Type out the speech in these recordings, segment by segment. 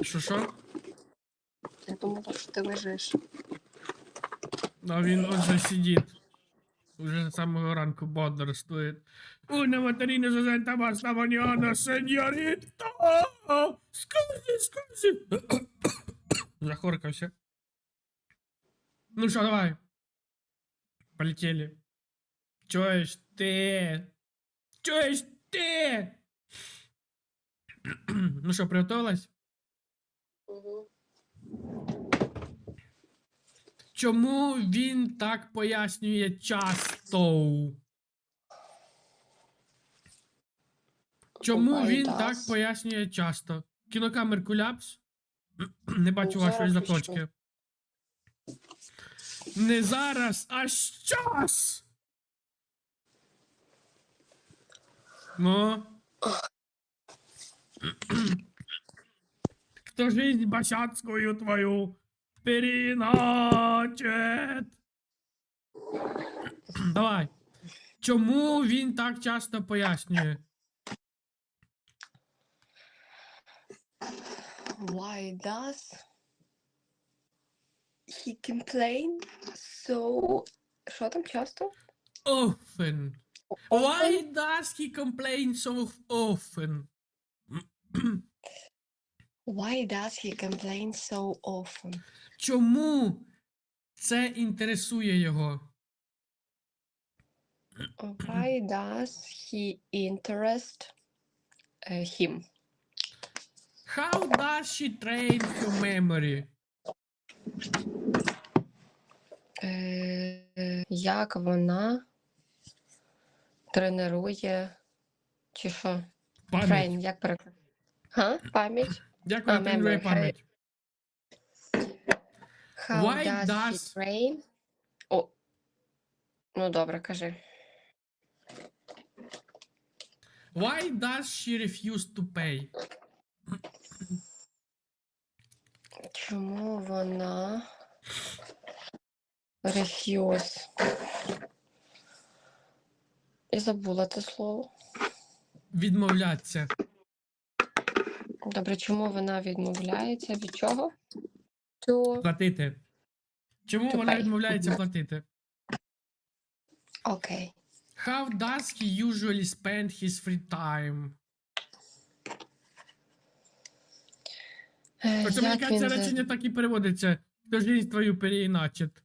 Що що? Я думала, що ти лежиш. А він отже сидить. Уже з самого ранку бодрствує. Una mattina si sente basta mañana, signorita! Скажи, скажи! Захоркався. Ну що, давай. Полетели. Чуєш ти? Чуєш ти? ну що, приготовилась? Угу. Чому він так пояснює часто? Чому він так пояснює часто? Кінокамер куляпс? Не бачу Ну, вашої заточки. Не зараз, а щас! Ну. Кто жизнь босяцкую твою переначет? Давай. Чому він так часто пояснює? Why does he complain so... Що там часто? Often. Why does he complain so often? Why does he complain so often? Чому це інтересує його? Why does he interest uh, him? How does she train her memory? Е, як вона тренує чи що? Пам'ять. Train, як переклад? Га? Пам'ять? Тренує memory, пам'ять? How Why does, does- he train? О. Ну добре, кажи. Why does she refuse to pay? Чому вона refuse? Я забула це слово. Відмовляться. Добре, чому вона відмовляється? Від чого? To... Платити. Чому To вона pay. відмовляється платити? Окей. How does he usually spend his free time? Е, Хоча мені як кажеться, за- речення так і переводиться. Хто жизнь твою переіначить.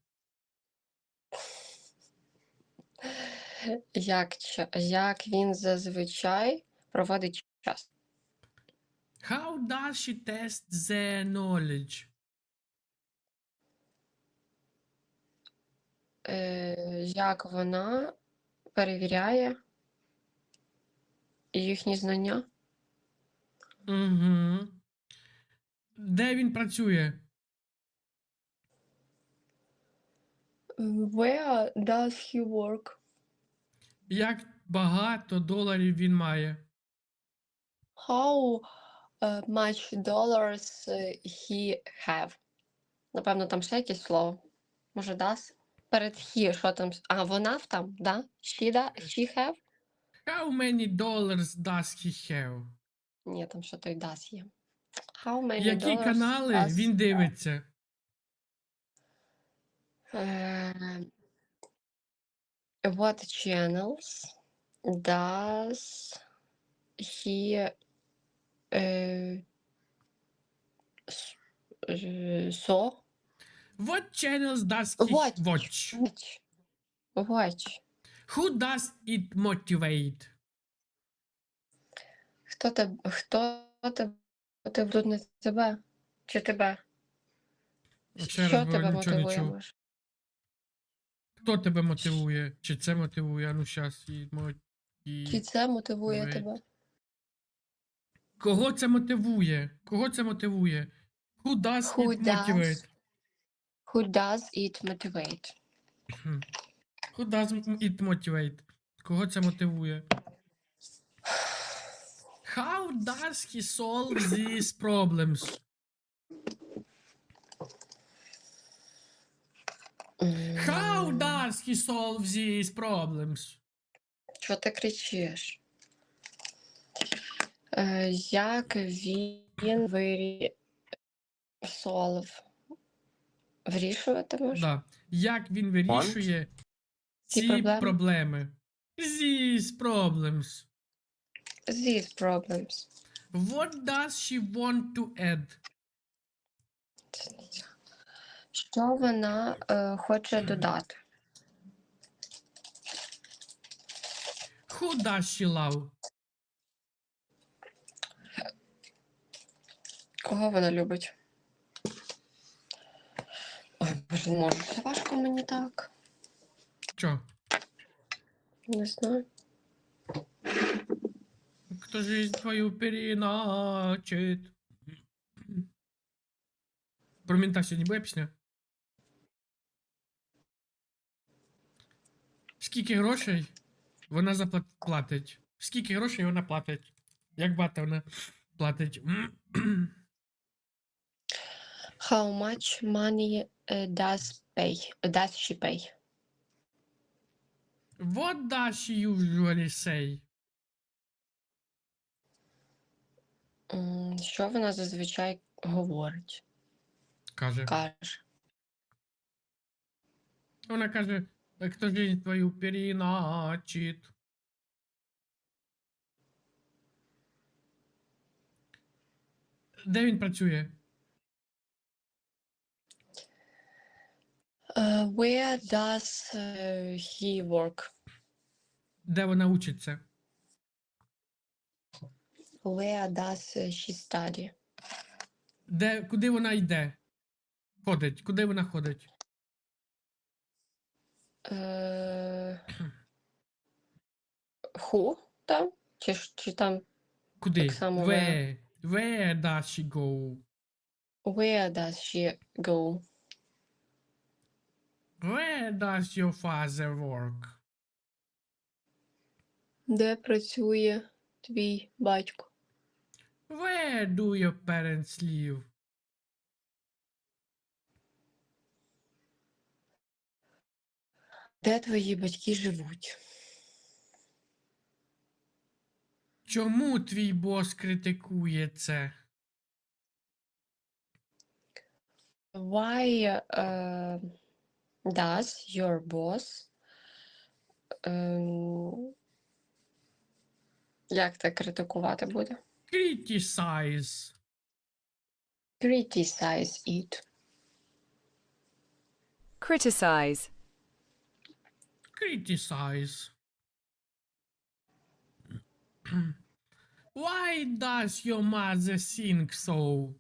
Як, ча- як він зазвичай проводить час? How does she test the knowledge? Е, як вона перевіряє їхні знання? Угу. Де він працює? Where does he work? Як багато доларів він має? How much dollars uh, he have? Напевно, там ще якесь слово. Може, does? Перед he, що там? А, вона в там, да? She, да? She have? How many dollars does he have? Ні, там що той does є. How many Які dollars канали does він дивиться? Е, What channels does he е, с- е. What channels does he Watch. watch? Watch. Watch. Who does it motivate? Хто тебе, хто тебе, ти тут не тебе? Чи тебе? Ще раз Що говорю, тебе нічого не мотивує? чув. може? Хто тебе мотивує? Чи це мотивує? А Ну щас і мо- Чи це мотивує Давай. тебе? Кого це мотивує? Кого це мотивує? Who does Who it motivate? Who does it motivate? Хм. Who does it motivate? Кого це мотивує? How does he solve these problems? How does he solve these problems? Що ти кричиш? Е, як він вирі... Solve. Вирішувати може? Да. Як він вирішує Ці ці проблеми? проблеми? These problems. These problems. What does she want to add? Що вона е, хоче додати? Who does she love? Кого вона любить? Ой, боже, не можу. Це важко мені так. Чо? Не знаю. Кто жизнь твою переначит? Про мента сьогодні буде пісня? Скільки грошей вона заплатить? Скільки грошей вона платить? Як багато вона платить? How much money е, does pay? Does she pay? What does she usually say? М, Що вона зазвичай говорить? Каже. Каже. Вона каже, хто жизнь твою переначит. Де він працює? Е, Where does е, he work? Де вона учиться? Where does е, she study? Де, куди вона йде? Ходить. Куди вона ходить? Е, Who там? Чи, ж- чи там Куди? Так само Where? Where does she go? Where does she go? Where does your father work? Де працює твій батько? Where do your parents live? Де твої батьки живуть? Чому твій бос критикує це? Why uh, does your boss ем, як це критикувати буде? Criticize. Criticize it. Criticize. Criticize. Why does your mother think so?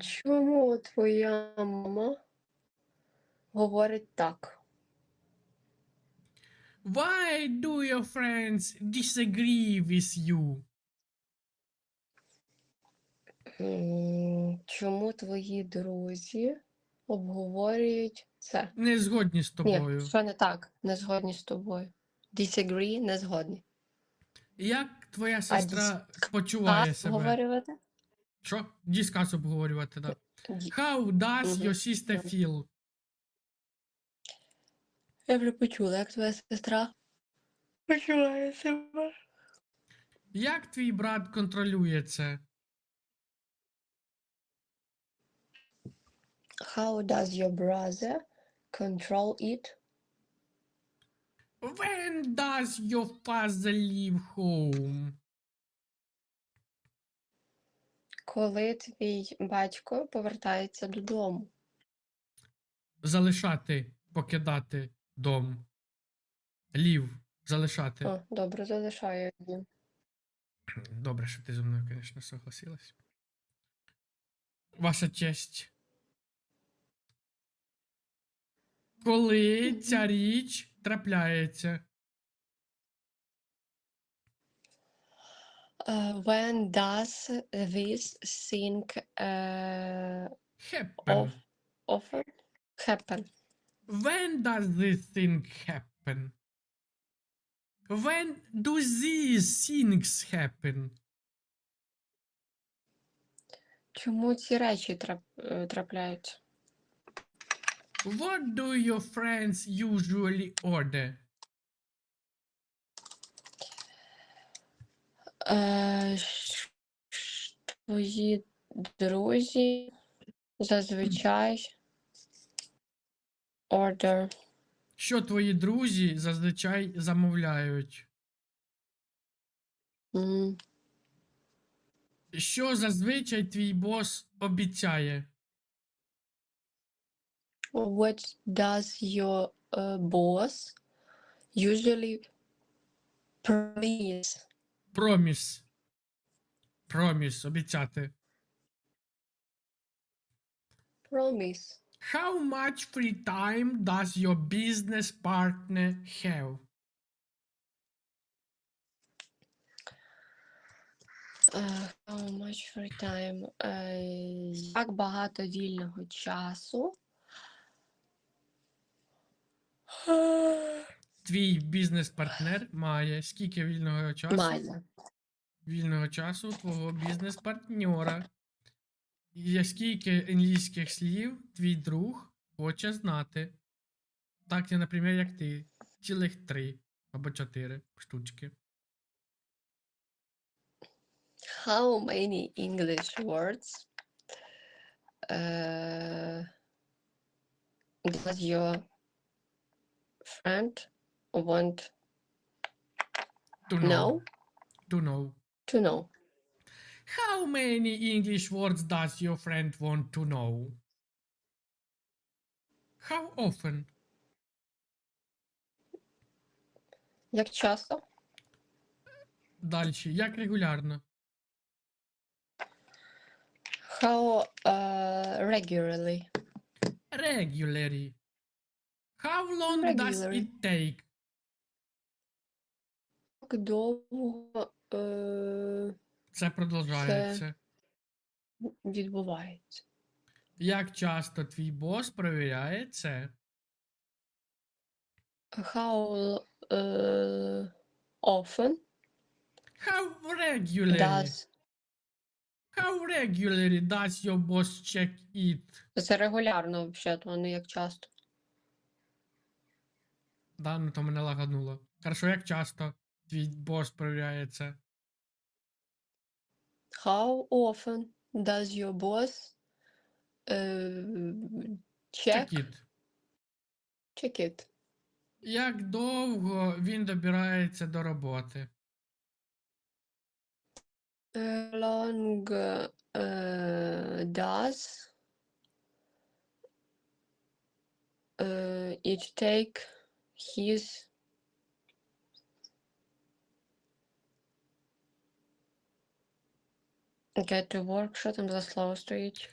Чому твоя мама говорить так? Why do your friends disagree with you? М, Чому твої друзі обговорюють це? Не згодні з Ні, тобою. що не так, не згодні з тобою. Disagree, не згодні. Як твоя сестра почуває себе? обговорювати? Що? Діскас обговорювати, так. Ді- How does your sister feel? Я вже почула, як твоя сестра почуває себе. Як твій брат контролює це? How does your brother control it? When does your father leave home? Коли твій батько повертається додому? Залишати, покидати дом. Лів. Залишати. О, добре, залишаю її. Добре, що ти зі мною, звісно, согласилась. Ваша честь. Коли ця річ трапляється? Uh, when does this thing uh, Happen. of, often happen? When does this thing happen? When do these things happen? Чому ці речі трап, е, трапляються? What do your friends usually order? Е, Твої друзі зазвичай order Що твої друзі зазвичай замовляють? м, Що зазвичай твій бос обіцяє? What does your uh, boss usually promise? Проміс. Проміс, обіцяти. Promise. How much free time does your business partner have? Uh, how much free time? Е, як багато вільного часу? Твій бізнес-партнер має скільки вільного часу? Має. Вільного часу твого бізнес-партньора. І скільки англійських слів твій друг хоче знати. Так, я, наприклад, як ти. Цілих три або чотири штучки. How many English words uh, does your friend want To know. know To know. to know? How many English words does your friend want to know? How often? Як часто? Дальше. Як регулярно? How uh, regularly? Regularly. How long does Regularly. it take? Як довго е, Це продовжується. відбувається? Як часто твій бос перевіряє це? How uh, often How regularly? does How regularly does your boss check it? це регулярно взагалі, а не як часто. Да, ну то мене лагануло. Хорошо, як часто твій бос перевіряє? How often does your boss uh, check Check it. check it? Як довго він добирається до роботи? Uh, long uh, does uh, it take his get to work? Що там за слово стоїть?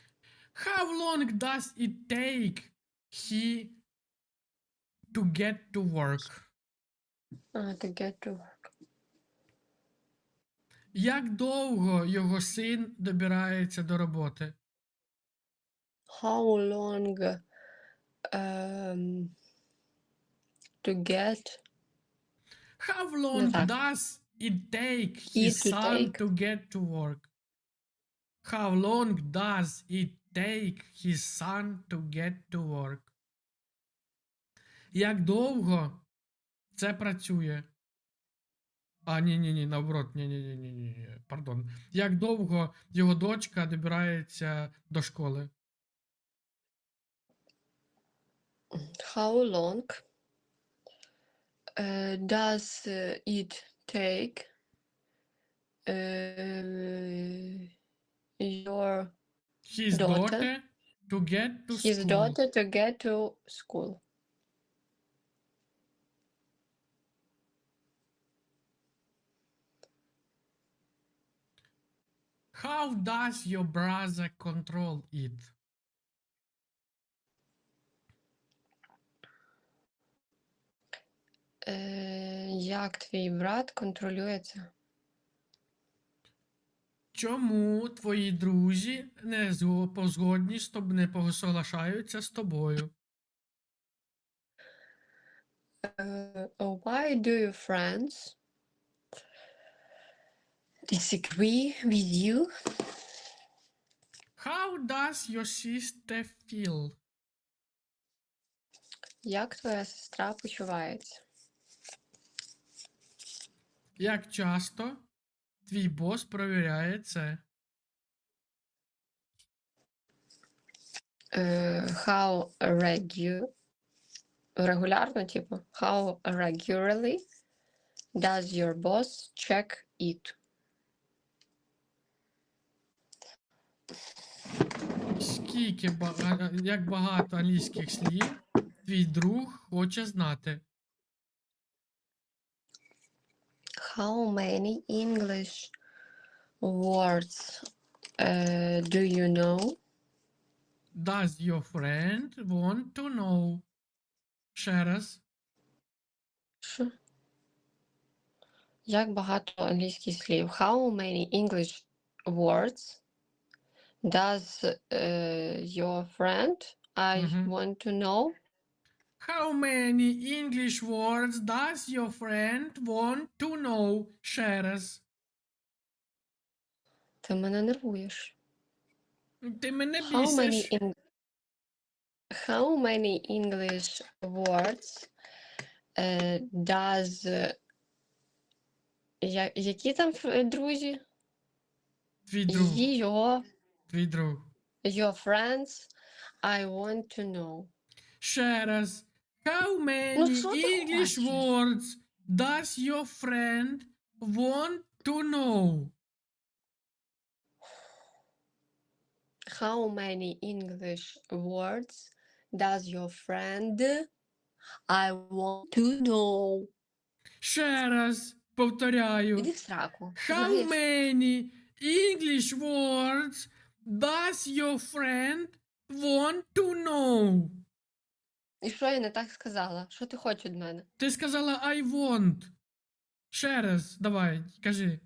How long does it take he to get to work? А, to get to work. Як довго його син добирається до роботи? How long um, to get How long так. does it take It his to son take. to get to work? How long does it take his son to get to work? Як довго це працює? А, ні, ні, ні, наоборот, ні, ні, ні, ні, ні, пардон. Як довго його дочка добирається до школи? how long uh, does it take uh, your His Daughter. daughter to get to his school. daughter to get to school? How does your brother control it? Е, як твій брат контролює це? Чому твої друзі не зго- позгодні з тобою, не посоглашаються з тобою? Е, why do your friends disagree with you? How does your sister feel? Як твоя сестра почувається? Як часто Твій бос провіряє це. Е, How regu... регулярно, типу, how regularly does your boss check it? Скільки ба- як багато англійських слів твій друг хоче знати? How many English words uh, do you know? Does your friend want to know? Ще раз. Що? Як багато англійських слів? How many English words does uh, your friend I Мгм. want to know? How many English words does your friend want to know? Ще раз. Ти мене нервуєш. Ти мене How many, бісиш. Eng- how many English words uh, does uh, я, які там ф- друзі? Твій друг. Your, Твій друг. your friends I want to know. Ще раз. How many Ну, що ти English хочеш? words does your friend want to know? How many English words does your friend I want to know? Ще раз повторяю. Іди в сраку. How Знаєш, many English words does your friend want to know? І що я не так сказала? Що ти хочеш від мене? Ти сказала I want. Ще раз, давай, кажи.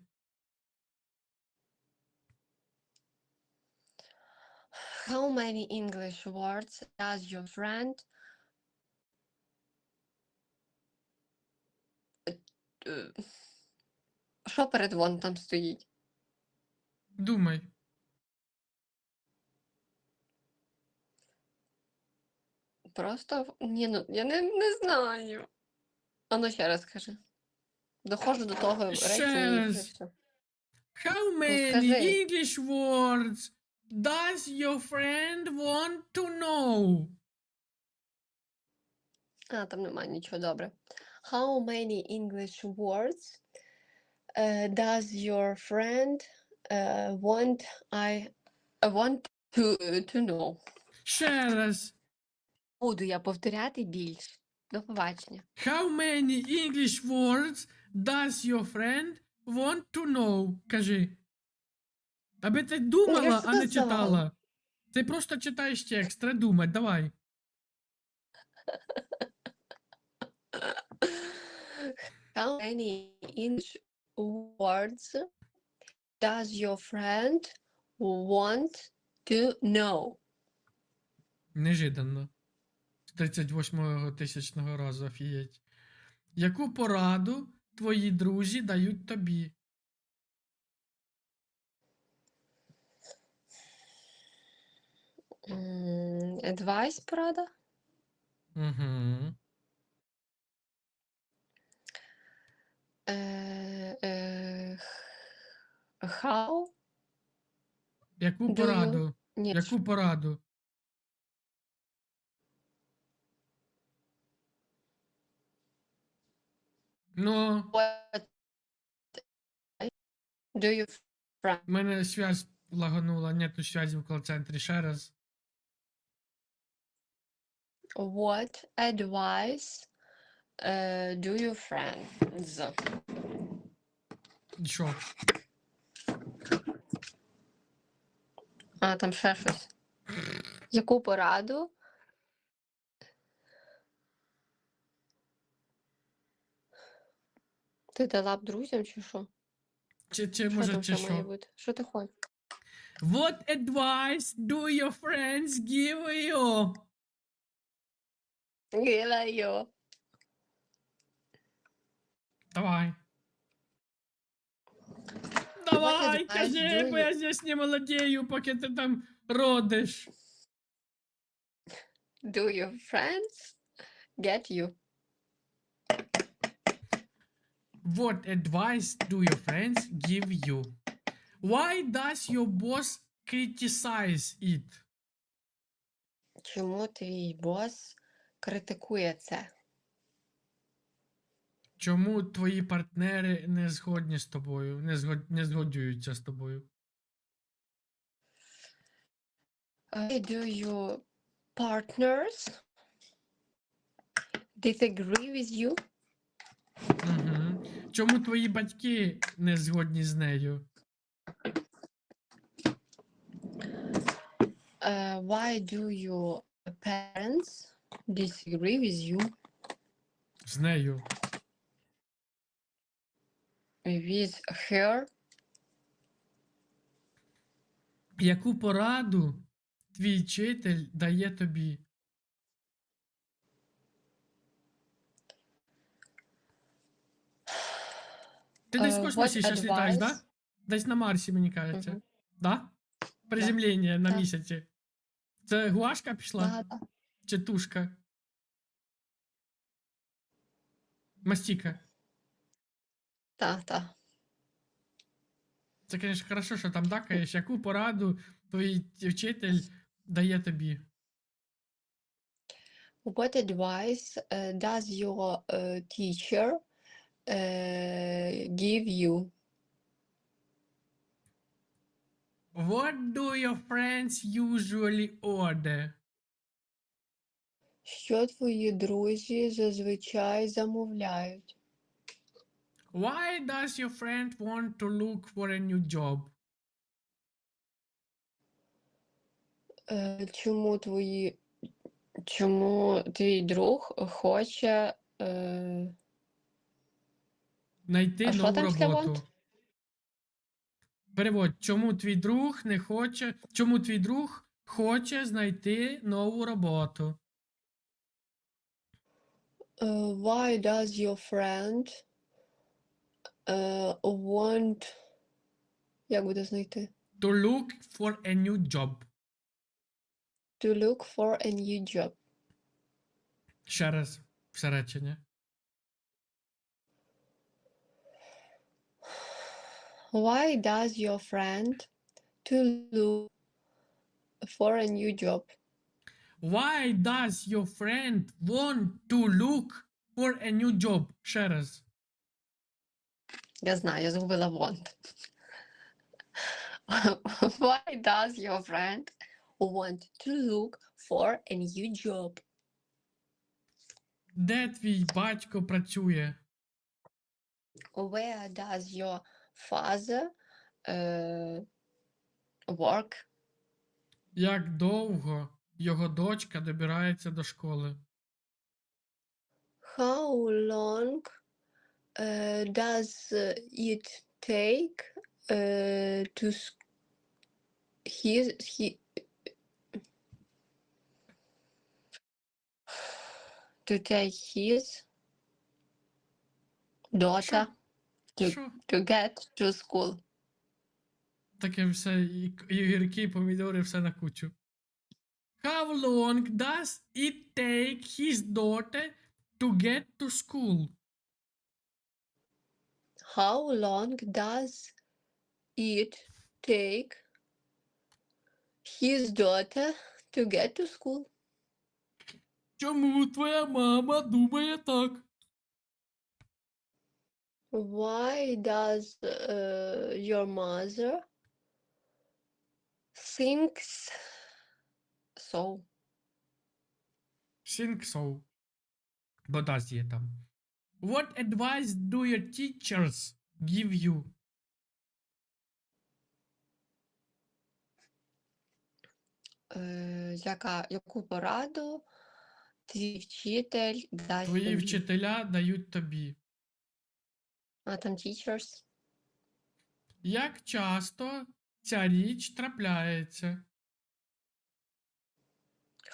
How many English words does your friend Е, Що перед вон там стоїть? Думай. Просто в- ні, ну я не, не знаю. А ну ще раз скажи. Доходжу до того Ще речення. і раз. все. How many скажи. English words does your friend want to know? А, там немає нічого добре. How many English words uh, does your friend uh, want I uh, want to, to know? Ще раз. Буду я повторяти більше. До побачення. How many English words does your friend want to know? Кажи. Аби ти думала, а не читала. Ти просто читаєш текст, треба думати, давай. How many English words does your friend want to know? Нежиданно. З 38-го тисячного разу офієть. Яку пораду твої друзі дають тобі? Advice порада? Угу. Е, е, How? Яку Do you- пораду? Ні, Яку пораду? Ну, what do you friend? в мене связь лаганула, нету связі в кол-центрі. Ще раз. What advice uh, do your friends? Що? А, там ще щось. Яку пораду? Ти дала б друзям чи що? Чи, чи Що може, там чи ще має що? бути? Що ти хочеш? What advice do your friends give you? Гілайо. Давай. Давай, advice кажи, do бо you- я здесь не молодею, поки ти там родиш. Do your friends get you? What advice do your friends give you? Why does your boss criticize it? чому твій бос критикує це? Чому твої партнери не згодні з тобою, не, згод... не згодюються з тобою? Why do your partners disagree with you? Угу. Чому твої батьки не згодні з нею? Uh, why do your parents disagree with you? З нею. With her? Яку пораду твій вчитель дає тобі? Десь в Е, космосі what літаєш, да? Десь на Марсі, мені кажеться. Мгм. Да? Приземлення на Да. місяці. Це гуашка пішла? Да, да. Чи тушка? Мастіка. Та, та. Це, звісно, хорошо, що там дакаєш. Яку пораду твій вчитель дає тобі? What advice uh, does your uh, teacher uh, give you? What do your friends usually order? Що твої друзі зазвичай замовляють? Why does your friend want to look for a new job? Е, Чому твої, чому твій друг хоче е, Найти А що там роботу. want? Переводь, чому твій друг не хоче. Чому твій друг хоче знайти нову роботу? е, Why does your friend е, want як буде знайти? To look for a new job. To look for a new job. Ще раз все речення. Why does your friend to look for a new job? Why does your friend want to look for a new job? Ще раз. Я знаю, я згубила want. Why does your friend want to look for a new job? Де твій батько працює? Where does your father uh, work? Як довго його дочка добирається до школи? How long uh, does uh, it take uh, to his he to take his daughter to, Що? to get to school? Таке все, і, к- і гірки, і помідори, все на кучу. How long does it take his daughter to get to school? How long does it take his daughter to get to school? Чому твоя мама думає так? Why does uh, your mother thinks so? Think so. Бо дасть є там. What advice do your teachers give you? Е, яка, яку пораду твій вчитель дасть Твої тобі? вчителя дають тобі. А там teachers? Як часто ця річ трапляється?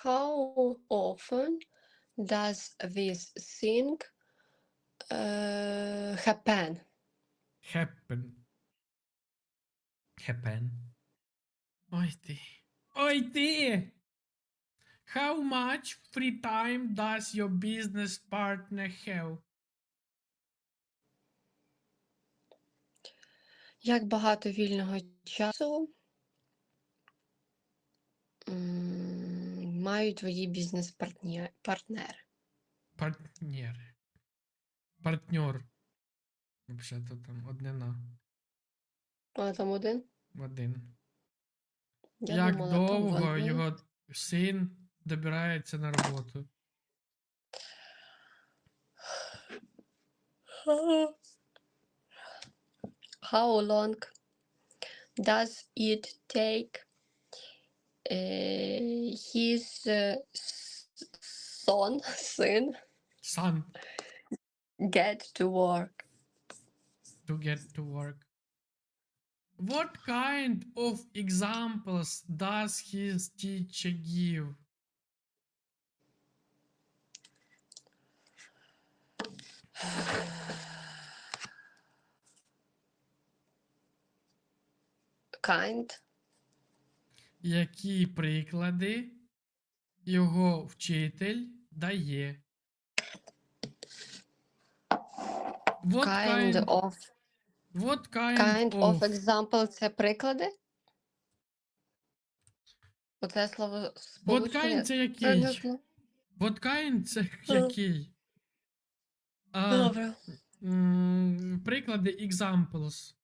How often does this thing uh, happen? Happen. Happen. Ой ти. Ой ти! How much free time does your business partner have? Як багато вільного часу мають твої бізнес-партнери? Партнери. Партньор. Взагалі-то там однина. А там один? Один. Я Як думала, там довго вони. його син добирається на роботу? how long does it take uh, his uh, son son son. get to work? To get to work. What kind of examples does his teacher give? Kind. Які приклади його вчитель дає? What Kind kind, of. what kind, Kind of of example це приклади? Оце слово What kind це який? What kind це який? А, Добре. приклади examples.